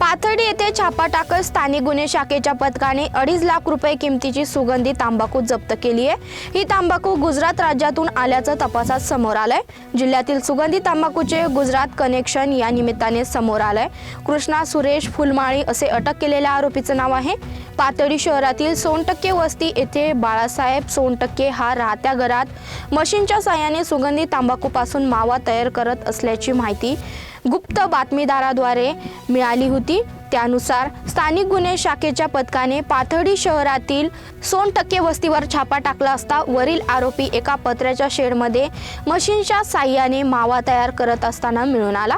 पाथर्डी येथे छापा टाकत स्थानिक गुन्हे शाखेच्या पथकाने अडीच लाख रुपये किमतीची सुगंधी तांबाखू जप्त केली आहे. ही तांबाखू गुजरात राज्यातून आल्याचं तपासात समोर आलंय. जिल्ह्यातील सुगंधी तांबाखूचे गुजरात कनेक्शन या निमित्ताने समोर आलंय. कृष्णा सुरेश फुलमाळी असे अटक केलेल्या आरोपीचं नाव आहे. पाथर्डी शहरातील सोनटक्के वस्ती येथे बाळासाहेब सोनटक्के हा राहत्या घरात मशीनच्या साहाय्याने सुगंधी तांबाखूपासून मावा तयार करत असल्याची माहिती गुप्त बातमीदाराद्वारे मिळाली होती. त्यानुसार स्थानिक गुन्हे शाखेच्या पथकाने पाथर्डी शहरातील सोन टक्के वस्तीवर छापा टाकला असता वरील आरोपी एका पत्र्याच्या शेडमध्ये मशीनच्या साह्याने मावा तयार करत असताना मिळून आला.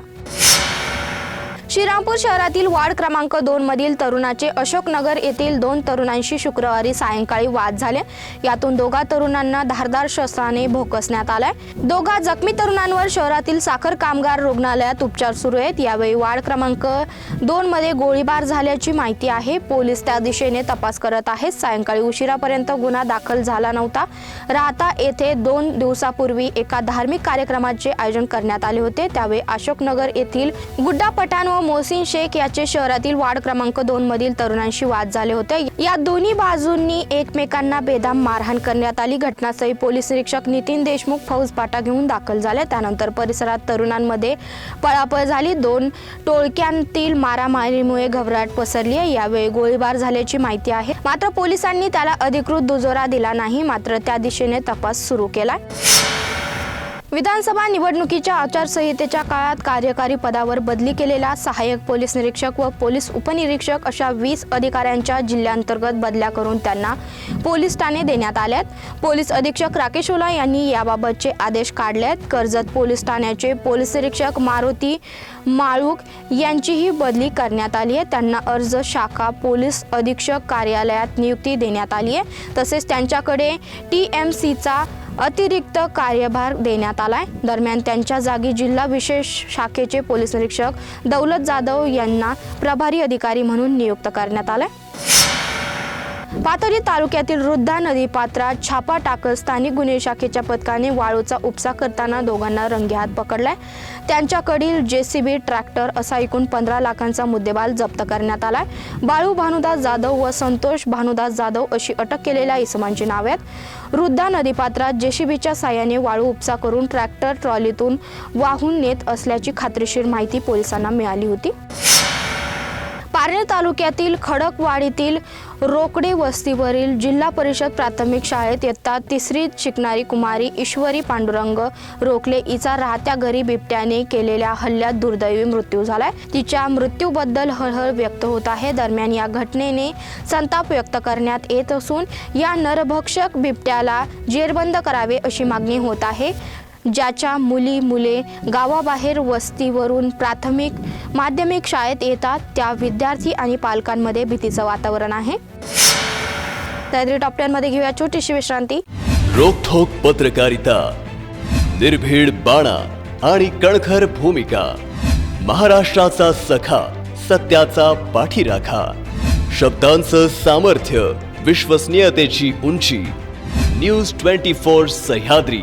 श्रीरामपूर शहरातील वार्ड क्रमांक दोन मधील तरुणाचे अशोकनगर येथील दोन तरुणांशी शुक्रवारी सायंकाळी वाद झाले. यातून दोघा तरुणांना धारदार शस्त्राने भोकसण्यात आलाय. दोघा जखमी तरुणांवर शहरातील साखर कामगार रुग्णालयात उपचार सुरू आहेत. यावेळी वार्ड क्रमांक दोन मध्ये गोळीबार झाल्याची माहिती आहे. पोलीस त्या दिशेने तपास करत आहेत. सायंकाळी उशिरापर्यंत गुन्हा दाखल झाला नव्हता. राहता येथे दोन दिवसापूर्वी एका धार्मिक कार्यक्रमाचे आयोजन करण्यात आले होते. त्यावेळी अशोकनगर येथील गुड्डा पठाण व मोहसिन शेख याचे शहरातील वार्ड क्रमांक दोन मधील तरुणांशी वाद झाले होते. या दोन्ही बाजूंनी एकमेकांना बेदाम मारहाण करण्यात आली. घटनास्थळी पोलीस निरीक्षक नितीन देशमुख फौज पाटा घेऊन दाखल झाले. त्यानंतर परिसरात तरुणांमध्ये पळापळ झाली. दोन टोळक्यांतील मारामारीमुळे घबराट पसरली आहे. यावेळी गोळीबार झाल्याची माहिती आहे. मात्र पोलिसांनी त्याला अधिकृत दुजोरा दिला नाही. मात्र त्या दिशेने तपास सुरू केला विधानसभा निवडणुकीच्या आचारसंहितेच्या काळात कार्यकारी पदावर बदली केलेला सहाय्यक पोलीस निरीक्षक व पोलीस उपनिरीक्षक अशा वीस अधिकाऱ्यांच्या जिल्ह्यांतर्गत बदल्या करून त्यांना पोलीस ठाणे देण्यात आल्यात. पोलीस अधीक्षक राकेश ओला यांनी याबाबतचे आदेश काढले आहेत कर्जत पोलीस ठाण्याचे पोलीस निरीक्षक मारुती माळूक यांचीही बदली करण्यात आली आहे. त्यांना अर्ज शाखा पोलीस अधीक्षक कार्यालयात नियुक्ती देण्यात आली आहे. तसेच त्यांच्याकडे टी एम सीचा अतिरिक्त कार्यभार देण्यात आलाय. दरम्यान त्यांच्या जागी जिल्हा विशेष शाखेचे पोलीस निरीक्षक दौलत जाधव यांना प्रभारी अधिकारी म्हणून नियुक्त करण्यात आलाय. पाथरी तालुक्यातील रुद्धा नदी पात्रात छापा टाकत स्थानिक गुन्हे शाखेच्या पथकाने वाळूचा उपसा करताना दोघांना रंगेहात पकडलाय. त्यांच्याकडील जेसीबी ट्रॅक्टर असा एकूण पंधरा लाखांचा मुद्देबाल जप्त करण्यात आलाय. बाळू भानुदास जाधव व संतोष भानुदास जाधव अशी अटक केलेल्या इसमांची नावे आहेत. रुद्धा नदीपात्रात जेसीबीच्या साह्याने वाळू उपसा करून ट्रॅक्टर ट्रॉलीतून वाहून नेत असल्याची खात्रीशीर माहिती पोलिसांना मिळाली होती. पारनेर तालुक्यातील खडकवाडीतील रोकडे वस्तीवरील जिल्हा परिषद प्राथमिक शाळेत इयत्ता तिसरीत शिकणारी कुमारी ईश्वरी पांडुरंग रोकले हिचा राहत्या घरी बिबट्याने केलेल्या हल्ल्यात दुर्दैवी मृत्यू झालाय. तिच्या मृत्यूबद्दल हळहळ व्यक्त होत आहे. दरम्यान या घटनेने संताप व्यक्त करण्यात येत असून या नरभक्षक बिबट्याला जेरबंद करावे अशी मागणी होत आहे. ज्याच्या मुली मुले गावाबाहेर वस्तीवरून प्राथमिक माध्यमिक शाळेत येतात त्या विद्यार्थी आणि पालकांमध्ये भीतीचं वातावरण आहे. त्यातरी टॉप घेऊया छोटीशी विश्रांती. रोखोक पत्रकारिता निर्भीड बाणा आणि कणखर भूमिका महाराष्ट्राचा सखा सत्याचा पाठीराखा शब्दांचं सामर्थ्य विश्वसनीयतेची उंची न्यूज ट्वेंटी फोर सह्याद्री.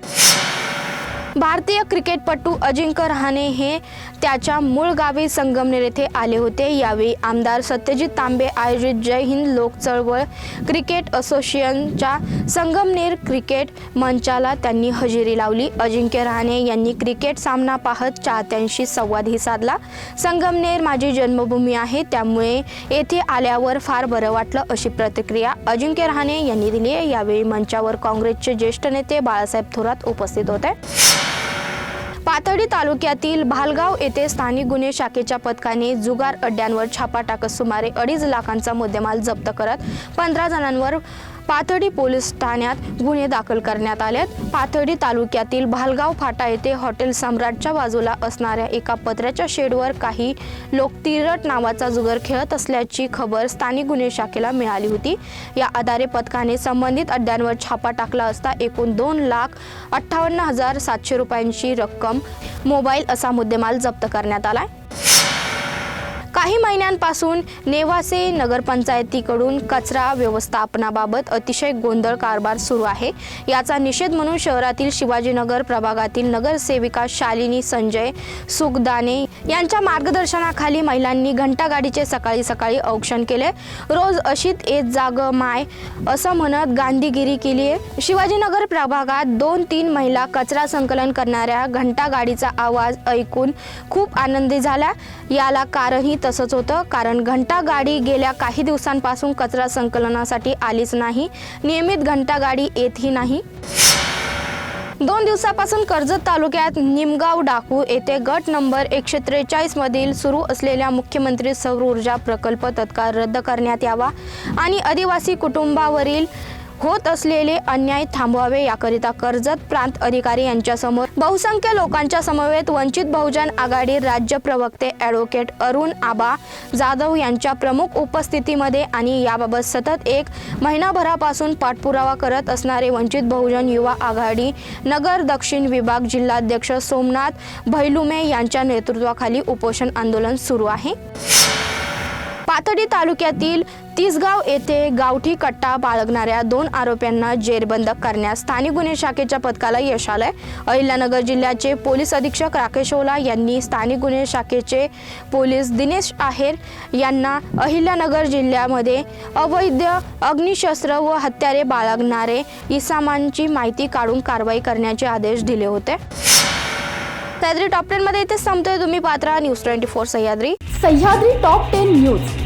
भारतीय क्रिकेटपटू अजिंक्य रहाणे हे त्याच्या मूळ गावी संगमनेर येथे आले होते. यावेळी आमदार सत्यजित तांबे आयोजित जय हिंद लोक चळवळ क्रिकेट असोसिएशनच्या संगमनेर क्रिकेट मंचाला त्यांनी हजेरी लावली. अजिंक्य रहाणे यांनी क्रिकेट सामना पाहत चाहत्यांशी संवादही साधला. संगमनेर माझी जन्मभूमी आहे त्यामुळे येथे आल्यावर फार बरं वाटलं अशी प्रतिक्रिया अजिंक्य रहाणे यांनी दिली आहे. यावेळी मंचावर काँग्रेसचे ज्येष्ठ नेते बाळासाहेब थोरात उपस्थित होते. पाथर्डी तालुक्यातील भालगाव येथे स्थानिक गुन्हे शाखेच्या पथकाने जुगार अड्ड्यांवर छापा टाकत सुमारे अडीच लाखांचा मुद्देमाल जप्त करत पंधरा जणांवर पाथर्डी पोलीस ठाण्यात गुन्हे दाखल करण्यात आलेत. पाथर्डी तालुक्यातील भालगाव फाटा येथे हॉटेल सम्राटच्या बाजूला असणाऱ्या एका पत्र्याच्या शेडवर काही लोक तिरट नावाचा जुगर खेळत असल्याची खबर स्थानिक गुन्हे शाखेला मिळाली होती. या आधारे पथकाने संबंधित अड्ड्यांवर छापा टाकला असता एकूण दोन लाख अठ्ठावन्न हजार सातशे रुपयांची रक्कम मोबाईल असा मुद्देमाल जप्त करण्यात आलाय. काही महिन्यांपासून नेवासे नगरपंचायतीकडून कचरा व्यवस्थापनाबाबत अतिशय गोंधळ कारभार सुरू आहे. याचा निषेध म्हणून शहरातील शिवाजीनगर प्रभागातील नगरसेविका शालिनी संजय सुखदाने यांच्या मार्गदर्शनाखाली महिलांनी घंटागाडीचे सकाळी सकाळी औक्षण केले. रोज अशीत येत जाग माय असं म्हणत गांधीगिरी केली आहे. शिवाजीनगर प्रभागात दोन तीन महिला कचरा संकलन करणाऱ्या घंटागाडीचा आवाज ऐकून खूप आनंदी झाल्या. याला कारणही तसंच होतं. कारण घंटा गाडी गेल्या काही दिवसांपासून कचरा संकलनासाठी आलीच नाही. नियमित घंटा गाडी येतही नाही. दोन दिवसापासून कर्जत तालुक्यात निमगाव डाकू येथे गट नंबर एकशे त्रेचाळीसमधील सुरू असलेल्या मुख्यमंत्री सौर ऊर्जा प्रकल्प तत्काळ रद्द करण्यात यावा आणि आदिवासी कुटुंबावरील होत असलेले अन्याय थांबवावे याकरिता कर्जत प्रांत अधिकारी यांच्यासमोर बहुसंख्य लोकांच्या समवेत वंचित बहुजन आघाडी राज्य प्रवक्ते ॲडव्होकेट अरुण आबा जाधव यांच्या प्रमुख उपस्थितीमध्ये आणि याबाबत सतत एक महिनाभरापासून पाठपुरावा करत असणारे वंचित बहुजन युवा आघाडी नगर दक्षिण विभाग जिल्हाध्यक्ष सोमनाथ भैलुमे यांच्या नेतृत्वाखाली उपोषण आंदोलन सुरू आहे. पाथडी तालुक्यातील तिसगाव येथे गावठी कट्टा बाळगणाऱ्या दोन आरोप्यांना जेरबंद करण्यास स्थानिक गुन्हे शाखेच्या पथकाला यश आलंय. अहिल्यानगर जिल्ह्याचे पोलीस अधीक्षक राकेश ओला यांनी स्थानिक गुन्हे शाखेचे पोलीस दिनेश आहेर यांना अहिल्यानगर जिल्ह्यामध्ये अवैध अग्निशस्त्र व हत्यारे बाळगणारे इसामांची माहिती काढून कारवाई करण्याचे आदेश दिले होते. सह्याद्री टॉप टेनमध्ये इथे संपतोय. तुम्ही Patra news twenty four Sahyadri. Sahyadri top ten news.